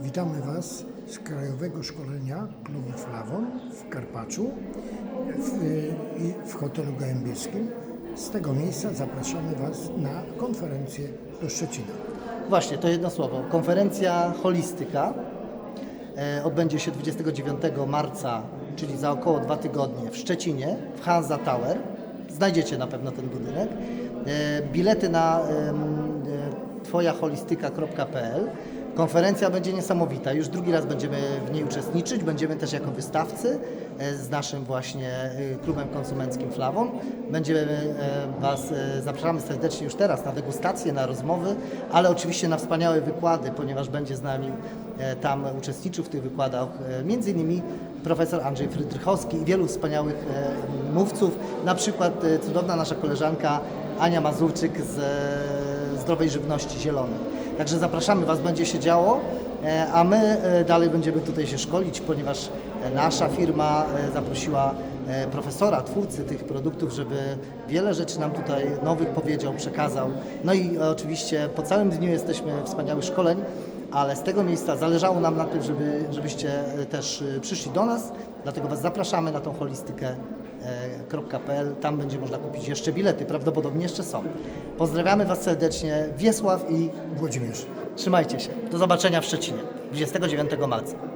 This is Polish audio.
Witamy Was z Krajowego Szkolenia Klubu Flawon w Karpaczu w, i w hotelu Gołębiewskim. Z tego miejsca zapraszamy Was na konferencję do Szczecina. Właśnie, to jedno słowo. Konferencja Holistyka e, odbędzie się 29 marca, czyli za około dwa tygodnie w Szczecinie, w Hansa Tower. Znajdziecie na pewno ten budynek. E, Bilety na e, twojaholistyka.pl. Konferencja będzie niesamowita. Już drugi raz będziemy w niej uczestniczyć. Będziemy też jako wystawcy e, z naszym właśnie e, klubem konsumenckim Flawon. Będziemy e, Was, zapraszamy serdecznie już teraz na degustacje, na rozmowy, ale oczywiście na wspaniałe wykłady, ponieważ będzie z nami tam uczestniczył w tych wykładach między innymi profesor Andrzej Frydrychowski i wielu wspaniałych mówców, na przykład cudowna nasza koleżanka Ania Mazurczyk z e, Zdrowej Żywności Zielonej. Także zapraszamy Was, będzie się działo, e, a my e, dalej będziemy tutaj się szkolić, ponieważ nasza firma zaprosiła profesora, twórcy tych produktów, żeby wiele rzeczy nam tutaj nowych powiedział, przekazał. No i oczywiście po całym dniu jesteśmy wspaniałych szkoleń, ale z tego miejsca zależało nam na tym, żeby, żebyście też przyszli do nas, dlatego Was zapraszamy na tą holistykę www.www.www.pl. Tam będzie można kupić jeszcze bilety, prawdopodobnie jeszcze są. Pozdrawiamy Was serdecznie, Wiesław i Włodzimierz. trzymajcie się. Do zobaczenia w Szczecinie 29 marca.